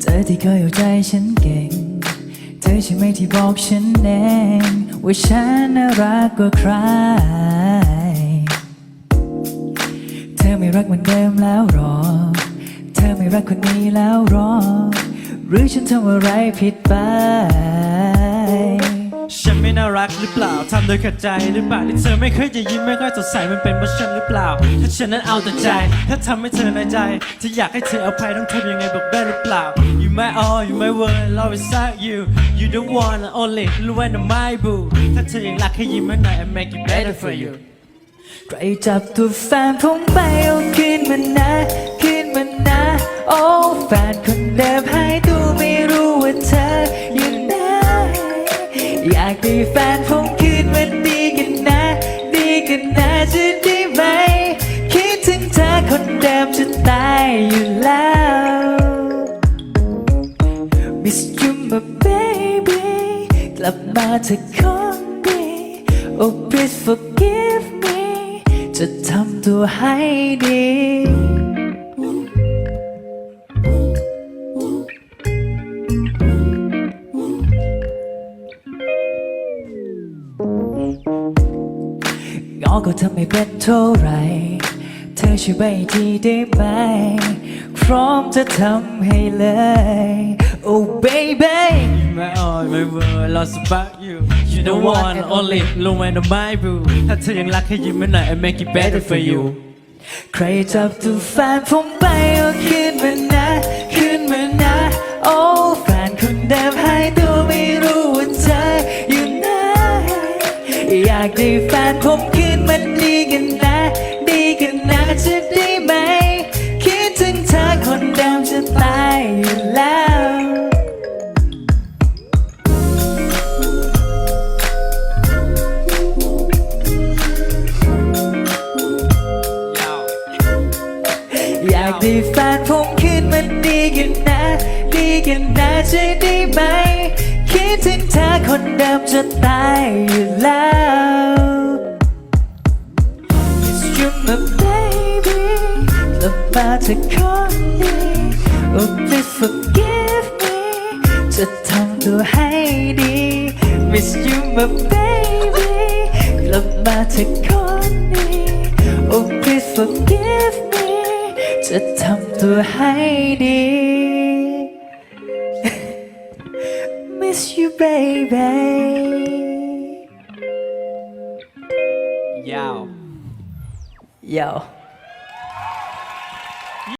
เธอที่เคยเอาใจฉันเก่ง เธอใช่ไหมที่บอกฉันแน่ว่าฉันน่ารักกว่าใคร เธอไม่รักเหมือนเดิมแล้วหรอ เธอไม่รักคนนี้แล้วหรอ หรือฉันทำอะไรผิดไป น่ารักหรือเปล่าทำโดยขัดใจหรือเปล่าที่เธอไม่เคยจะยิ้มไม่ค่อยสดใสมันเป็นเพราะฉันหรือเปล่า ถ้าฉันนั้นเอาแต่ใจ ถ้าทำให้เธอในอยใจถ้าอยากให้เธออภัยต้องทำยังไงบอกได้หรือเปล่า You my all you my world love without you You the one and only รู้ไว้นะ my boo ถ้าเธอยังรักให้ยิ้มให้หน่อย I make it better for you ใครจับตัวแฟนผมไปเอาคืนมันนะ แฟนผมคืนมันดีกันนะ ดีกันนะจะได้ไหม คิดถึงเธอคนเดิมจะตายอยู่แล้ว Miss you my baby กลับมาเธอคนดี Oh please forgive me จะทำตัวให้ดี งอก็ทำไม่เป็นเท่าไหรเธอช่วยไปทีได้ไหม พร้อมจะทำให้เลย Oh baby You my all my world lost about you You the one and only รู้ไว้นะ my boo ถ้าเธอยังรักให้ยิ้มให้หน่อย I make it better for you ใครจับตัวแฟนผมไปเอาคืนมานะคืนมานะ โอ้แฟนคนเดิมหายตัวไม่รู้ว่าเธออยู่ไหนอยากได้แฟนผม อยากได้แฟนผมคืนมันดีกันนะ ดีกันนะจะได้ไหม คิดถึงเธอคนเดิมจะตายอยู่แล้ว It's you my baby กลับมาเธอคนดี Oh please forgive me จะทำตัวให้ดี Miss you my baby กลับมาเธอคนดี Oh please forgive me ตัวให้ดี Miss you baby Yow Yo